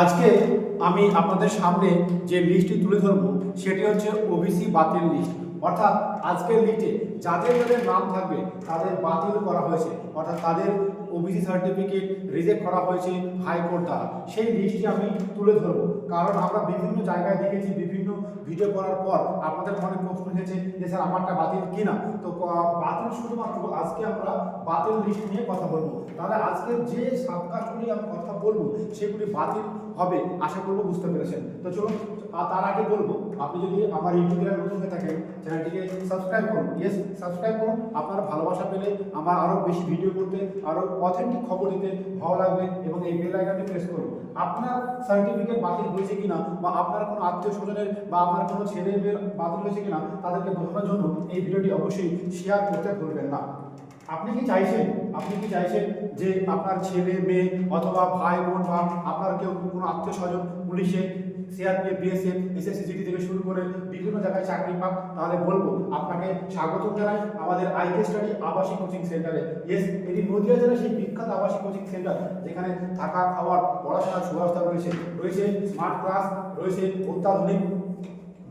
আজকে আমি আপনাদের সামনে যে লিস্টটি তুলে ধরবো, সেটি হচ্ছে ওবিসি বাতিল লিস্ট অর্থাৎ আজকের লিস্টে যাদের যাদের নাম থাকবে, তাদের বাতিল করা হয়েছে। অর্থাৎ তাদের ওবিসি সার্টিফিকেট রিজেক্ট করা হয়েছে হাইকোর্ট দ্বারা। সেই লিস্টটি আমি তুলে ধরবো। কারণ আমরা বিভিন্ন জায়গায় দেখেছি, বিভিন্ন ভিডিও করার পর আপনাদের মনে প্রশ্ন এসেছে যে, স্যার, আমারটা বাতিল কিনা? তো বাতিল শুধুমাত্র আজকে আমরা বাতিল লিস্ট নিয়ে কথা বলব। তাহলে আজকে যে সাত কাজগুলি আমি কথা বলব, সেগুলি বাতিল হবে, আশা করব বুঝতে পেরেছেন। তো চলুন তার আগে বলব, আপনি যদি আমার ইউটিউব নতুন হয়ে থাকেন, চ্যানেলটিকে সাবস্ক্রাইব করুন। ইয়েস সাবস্ক্রাইব করুন। আপনার ভালোবাসা পেলে আমার আরও বেশি ভিডিও করতে আরও অথেন্টিক খবর দিতে ভালো লাগবে এবং এই বেল আইকনটি প্রেস করুন। আপনার সার্টিফিকেট বাতিল হয়েছে কিনা, বা আপনার কোনো আত্মীয় স্বজনের বা আপনার কোনো ছেলে মেয়ের বাতিল হয়েছে কিনা, তাদেরকে বোঝানোর জন্য এই ভিডিওটি অবশ্যই শেয়ার করতে ভুলবেন না। আপনি কি চাইছেন? আপনি কি চাইছেন যে আপনার ছেলে, মেয়ে অথবা ভাই, বোন বা আপনার কেউ কোনো আত্মীয় স্বজন পুলিশে, সিআরপিএফ, বিএসএফ, এসএসসি জিডি থেকে শুরু করে বিভিন্ন জায়গায় চাকরি পাক, তাহলে বলব আপনাকে স্বাগত জানাই আমাদের আইকে স্টাডি আবাসিক কোচিং সেন্টারে। ইয়েস এটি নদিয়া জেলার সেই বিখ্যাত আবাসিক কোচিং সেন্টার, যেখানে থাকা, খাওয়ার, পড়াশোনার সুব্যবস্থা রয়েছে। রয়েছে স্মার্ট ক্লাস, রয়েছে অত্যাধুনিক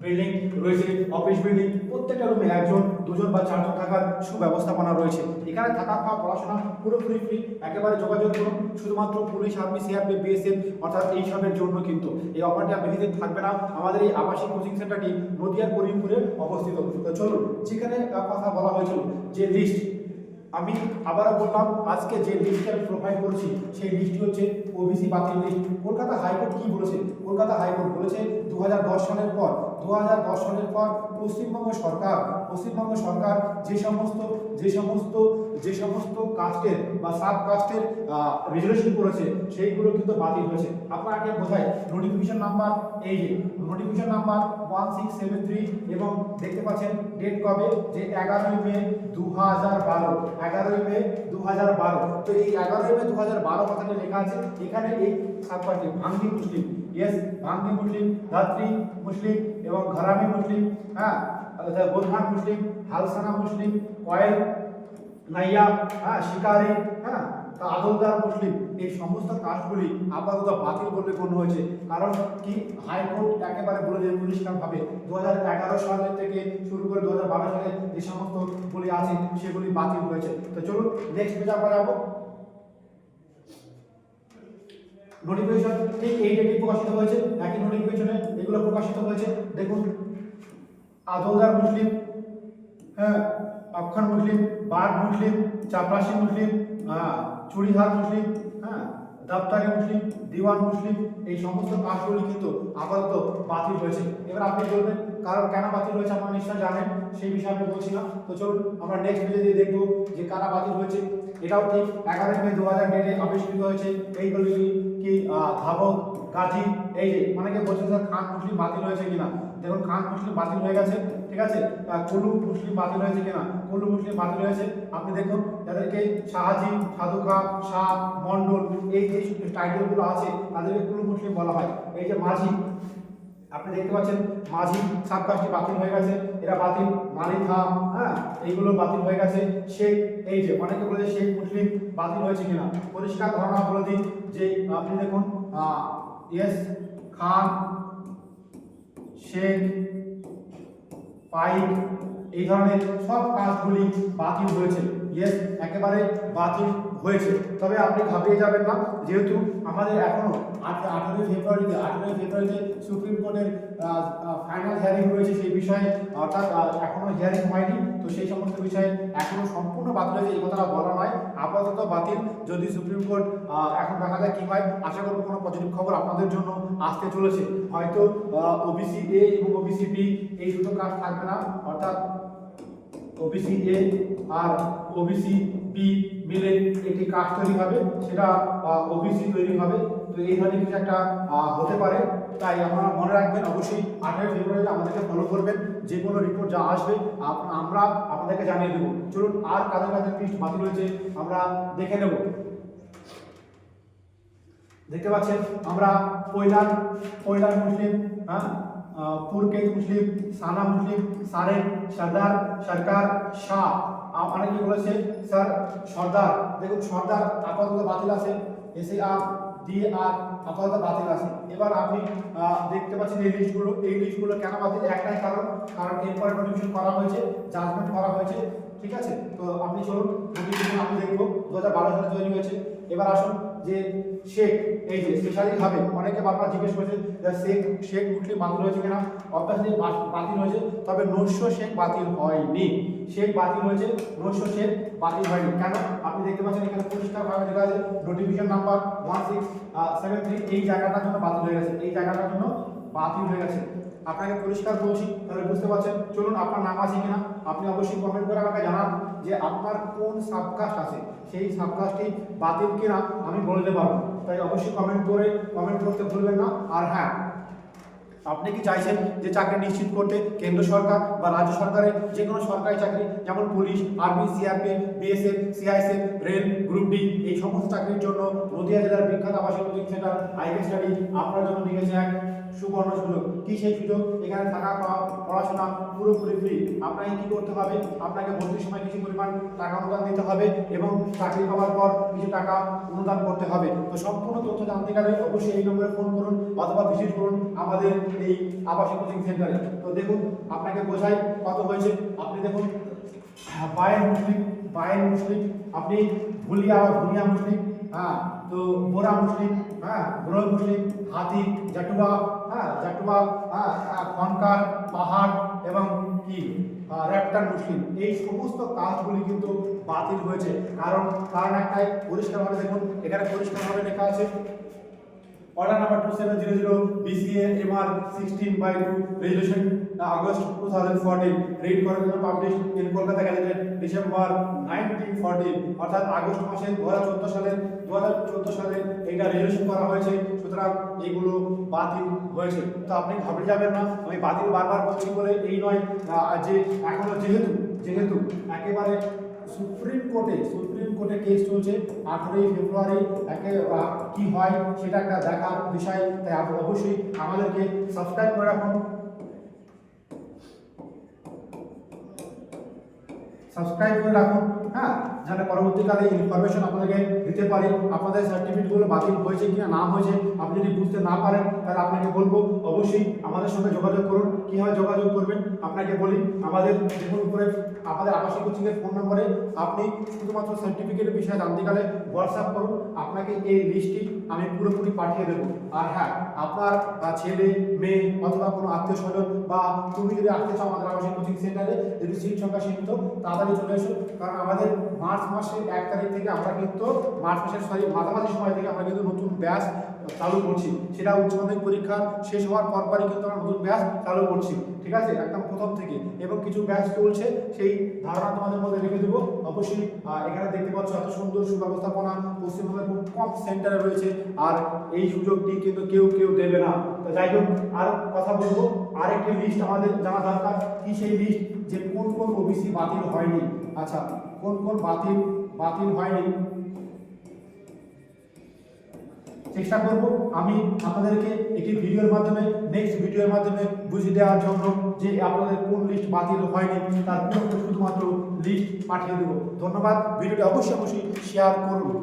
বিল্ডিং রয়েছে, অফিস বিল্ডিং, প্রত্যেকটা রুমে একজন, দুজন বা চারজন থাকার সুব্যবস্থাপনা রয়েছে। এখানে থাকা খাওয়া, পড়াশোনা পুরোপুরি ফ্রি একেবারে যোগাযোগ করুন, শুধুমাত্র পুলিশ, আর্মি, সিআরপি, বিএসএফ, অর্থাৎ এইসবের জন্য কিন্তু। এই অফারটি আর বেশি থাকবে না। আমাদের এই আবাসিক কোচিং সেন্টারটি নদিয়ার করিমপুরে অবস্থিত। তো চলুন, যেখানে কথা বলা হয়েছিল, যে লিস্ট আমি আবারও বললাম, আজকে যে লিস্টটি আমি প্রোভাইড করছি, সেই লিস্টটি হচ্ছে ওবিসি বাতিল লিস্ট কলকাতা হাইকোর্ট কি বলেছে? কলকাতা হাইকোর্ট বলেছে দু হাজার দশ সালের পর দু হাজার দশ সালের পর পশ্চিমবঙ্গ সরকার পশ্চিমবঙ্গ সরকার যে সমস্ত যে সমস্ত যে সমস্ত কাস্টের বা সাব কাস্টের রিজার্ভেশন করেছে, সেইগুলো কিন্তু বাতিল হয়েছে। আপনাকে বোঝায় নোটিফিকেশন নাম্বার এই যে notification number one six seven three এবং দেখতে পাচ্ছেন ডেট কবে? যে এগারোই মে দু হাজার বারো, এগারোই মে দু হাজার বারো। তো এই এগারোই মে দু হাজার বারো কথাটা লেখা আছে। এখানে এই সাবপার্টি ভাঙ্গি মুসলিম। ইয়েস ভাঙ্গি মুসলিম, ধাত্রী মুসলিম এবং ঘরামি মুসলিম হ্যাঁ? বোধান মুসলিম, হালসানা মুসলিম, কয়েল নাইয়া হ্যাঁ শিকারি হ্যাঁ? আদলদার মুসলিম, এই সমস্ত কাজগুলি আপাতত বাতিল বলে গণ্য হয়েছে? কারণ কি? হাইকোর্ট একেবারে বলে দেয় পরিষ্কারভাবে, দু হাজার এগারো সালের থেকে শুরু করে দু হাজার বারো সালে যে সমস্ত গুলি আছে, সেগুলি বাতিল হয়েছে। তো চলুন নেক্সট পেজে আমরা যাব। নোটিফিকেশন ঠিক এই ডেটে প্রকাশিত হয়েছে? একই নোটিফিকেশনে এগুলো প্রকাশিত হয়েছে। দেখুন আদলদার মুসলিম হ্যাঁ অক্ষর মুসলিম বাঘ মুসলিম চাপরাশি মুসলিম আহ, চুড়িহার মুসলিম হ্যাঁ দাপ্তারি মুসলিম দিওয়ান মুসলিম এই সমস্ত কাজগুলি কিন্তু আপাতত বাতিল হয়েছে। এবার আপনি বলবেন কারণ কেন বাতিল হয়েছে আপনারা নিশ্চয় জানেন সেই বিষয়ে আমি বলছি না তো চলুন আমরা নেক্সট পেজে দিয়ে দেখব যে কারা বাতিল হয়েছে। এটাও ঠিক এগারোই মে দু হাজার ডেটে আবিষ্কৃত হয়েছে এইগুলি কি ধাবক, গাজী, এই যে অনেকে বলছে স্যার খান মুসলিম বাতিল হয়েছে কিনা। দেখুন, খান মুসলিম বাতিল হয়ে গেছে, ঠিক আছে? কুলু মুসলিম বাতিল হয়েছে কিনা? কুলু মুসলিম বাতিল হয়েছে। আপনি দেখুন, যাদেরকে শাহাজি সাধু খান শাহ মন্ডল এই যে টাইটেলগুলো আছে, তাদেরকে কুলু মুসলিম বলা হয়। এই যে মাঝি, আপনি দেখতে পাচ্ছেন, মাঝি সাবকাস্টটি বাতিল হয়ে গেছে, এরা বাতিল। মালিথা হ্যাঁ এইগুলো বাতিল হয়ে গেছে। শেখ, এই যে অনেকে বলে শেখ মুসলিম বাতিল হয়েছে কিনা? পরিষ্কার ধারণা বলে দিই যে আপনি দেখুন এস, খান, শেখ, পাইক, এই ধরনের সব কাজগুলি বাতিল হয়েছে। ইয়েস একেবারে বাতিল হয়েছে তবে আপনি ঘাবড়িয়ে যাবেন না, যেহেতু আমাদের এখনও আঠেরোই ফেব্রুয়ারিতে আঠেরোই ফেব্রুয়ারিতে সুপ্রিম কোর্টের ফাইনাল হিয়ারিং রয়েছে সেই বিষয়ে, অর্থাৎ এখনও এখনও হিয়ারিং হয়নি। তো সেই সমস্ত বিষয়ে এখনও সম্পূর্ণ বাতিল হয়েছে, এই কথাটা বলা নয়। আপাতত বাতিল। যদি সুপ্রিম কোর্ট এখন দেখা যায় কী হয়, আশা করব কোনো পজিটিভ খবর আপনাদের জন্য আসতে চলেছে। হয়তো ওবিসি এ এবং ওবিসি বি এই দুটো কাজ থাকবে না, অর্থাৎ ওবিসি এ আর ওবিসি বি মিলে একটি কাজ তৈরি হবে, সেটা ওবিসি তৈরি হবে। তো এই ধরনের কিছু একটা হতে পারে। তাই আপনারা মনে রাখবেন, অবশ্যই আঠেরোই ফেব্রুয়ারিতে আমাদেরকে ফলো করবেন। যে কোনো রিপোর্ট যা আসবে আমরা আপনাদেরকে জানিয়ে দেবো। চলুন, আর কাদের কাদের লিস্ট বাতিল হয়েছে আমরা দেখে নেব। দেখতে পাচ্ছেন, আমরা পৈলান পৈলান মুসলিম হ্যাঁ? আহ, পুরকেত মুসলিম সানা মুসলিম সারেন সর্দার সরকার শাহ অনেকে বলেছে স্যার সর্দার দেখুন সর্দার আপাতত বাতিল আছে এসে আর ডি আর আপাতত বাতিল আছে এবার আপনি দেখতে পাচ্ছেন এই লিস্টগুলো এই লিস্টগুলো কেন বাতিল একটাই কারণ কারণ এরপরে নোটিফিকেশন করা হয়েছে জাজমেন্ট করা হয়েছে ঠিক আছে তো আপনি চলুন নোটিফিকেশন আমি দেখব দু হাজার বারো সালে তৈরি হয়েছে। এবার আসুন যে শেখ, এই যে স্পেশালি ভাবে অনেকে বারবার জিজ্ঞেস করেছে শেখ শেখ মুসলিম বাতিল হয়েছে কিনা? অবভিয়াসলি বাতিল হয়েছে, তবে নৈশ শেখ বাতিল হয়নি। শেখ বাতিল হয়েছে, নৈশ শেখ বাতিল হয়নি। কেন? আপনি দেখতে পাচ্ছেন এখানে পরিষ্কারভাবে লেখা আছে notification number one six seven three এই জায়গাটার জন্য বাতিল হয়ে গেছে, এই জায়গাটার জন্য বাতিল হয়ে গেছে। আপনাকে পরিষ্কার বলছি, তাহলে বুঝতে পারছেন, চলুন আপনার নাম আছে কিনা, আপনি অবশ্যই কমেন্ট করে আমাকে জানান। যে আপনার কোন সাবকাস্ট আছে, সেই সাবকাস্টটি বাতিল কিনা আমি বলতে পারব। তাই অবশ্যই কমেন্ট করে কমেন্ট করতে ভুলবেন না। আর হ্যাঁ আপনি কি চাইছেন যে চাকরি নিশ্চিত করতে কেন্দ্র সরকার বা রাজ্য সরকারের যে কোনো সরকারি চাকরি, যেমন police, army CRPF BSF, CISF, rail, group D, এই সমস্ত চাকরির জন্য নদিয়া জেলার বিখ্যাত আবাসিক কোচিং সেন্টার আইকে স্টাডি আপনার জন্য নিয়ে গেছে এক সুবর্ণ সুযোগ। কি সেই সুযোগ? এখানে থাকা খাওয়া পড়াশোনা পুরোপুরি ফ্রি আপনাকে কী করতে হবে? আপনাকে ভর্তির সময় কিছু পরিমাণ টাকা অনুদান দিতে হবে এবং চাকরি পাওয়ার পর কিছু টাকা অনুদান করতে হবে। তো সম্পূর্ণ তথ্য জানতে গেলে অবশ্যই এই নম্বরে ফোন করুন অথবা আমাদের এই আবাসিক কোচিং সেন্টারে তো দেখুন আপনাকে বোঝাই কত হয়েছে। আপনি দেখুন বায়ের মুসলিম বায়ের মুসলিম আপনি ভুলিয়া ভুলিয়া মুসলিম হ্যাঁ তো বোরা মুসলিম হ্যাঁ ব্রোল মুসলিম হাতি জাটুবা হ্যাঁ জাটুবা হ্যাঁ হ্যাঁ, খনকার পাহাড় এবং কি আহ, র্যাপ্টার মুসলিম। এই সমস্ত কাজগুলি কিন্তু বাতিল হয়েছে। কারণ কারণ একটাই পরিষ্কারভাবে দেখুন এখানে পরিষ্কারভাবে লেখা আছে order number two seven zero zero BCA MR sixteen by two resolution August two thousand fourteen read করেন publish in Kolkata gazetted December nineteen fourteen অর্থাৎ আগস্ট মাসে দু হাজার চোদ্দ সালের, দু হাজার চোদ্দ সালে এটা রেজুলেশন করা হয়েছে, সুতরাং এগুলো বাতিল হয়েছে। তো আপনি ঘাবড়ে যাবেন না, আমি বাতিল বারবার বলছি বলে এই নয় যে এখনও যেহেতু যেহেতু একেবারে সুপ্রিম কোর্টে সুপ্রিম কোর্টে কেস চলছে। আঠেরোই ফেব্রুয়ারি একে কি হয় সেটা একটা দেখার বিষয়। তাই অবশ্যই আমাদেরকে সাবস্ক্রাইব করে রাখুন। সাবস্ক্রাইব করে রাখুন হ্যাঁ? যাতে পরবর্তীকালে ইনফরমেশন আপনাদেরকে দিতে পারি। আপনাদের সার্টিফিকেটগুলো বাতিল হয়েছে কিনা, না হয়েছে, আপনি যদি বুঝতে না পারেন, তাহলে আপনাকে বলব, অবশ্যই আমাদের সঙ্গে যোগাযোগ করুন। কীভাবে যোগাযোগ করবেন? আপনাকে বলি, আমাদের দেখুন উপরে, আমাদের আবাসিক কোচিংয়ের ফোন নম্বরে আপনি শুধুমাত্র সার্টিফিকেটের বিষয়ে জানতে গেলে হোয়াটসঅ্যাপ করুন। আপনাকে এই লিস্টটি আমি পুরোপুরি পাঠিয়ে দেবো। আর হ্যাঁ আপনার ছেলে, মেয়ে অথবা কোনো আত্মীয় স্বজন বা তুমি যদি আসতে চাও আমাদের আবাসিক কোচিং সেন্টারে, যদি সিট সংখ্যা সীমিত, তাড়াতাড়ি চলে এসো কারণ আমাদের মার্চ মাসের এক তারিখ থেকে আমরা কিন্তু, মার্চ মাসের সরি মাঝামাঝি সময় থেকে আমরা কিন্তু নতুন ব্যাচ চালু করছি। সেটা উচ্চ মাধ্যমিক পরীক্ষা শেষ হওয়ার পরপরই কিন্তু আমরা নতুন ব্যাচ চালু করছি। ঠিক আছে? একদম প্রথম থেকে। এবং কিছু ব্যাচ চলছে, সেই ধারণা তোমাদের মধ্যে রেখে দেবো। অবশ্যই এখানে দেখতে পাচ্ছ এত সুন্দর সুব্যবস্থাপনা পশ্চিমবঙ্গের খুব কম সেন্টারে রয়েছে, আর এই সুযোগটি কিন্তু কেউ কেউ দেবে না। তো যাই হোক, আর কথা বলব, আরেকটি লিস্ট আমাদের জানা দরকার, কি সেই লিস্ট যে কোন কোন ওবিসি বাতিল হয়নি? আচ্ছা কোন কোন বাতিল বাতিল হয়নি। চেষ্টা করব আমি আপনাদেরকে একটি ভিডিওর মাধ্যমে নেক্সট ভিডিওর মাধ্যমে বুঝিয়ে দেওয়ার জন্য যে আপনাদের কোন লিস্ট বাতিল হয়নি, তার পুরো শুধুমাত্র লিস্ট পাঠিয়ে দেব। ধন্যবাদ। ভিডিওটি অবশ্যই অবশ্যই শেয়ার করুন।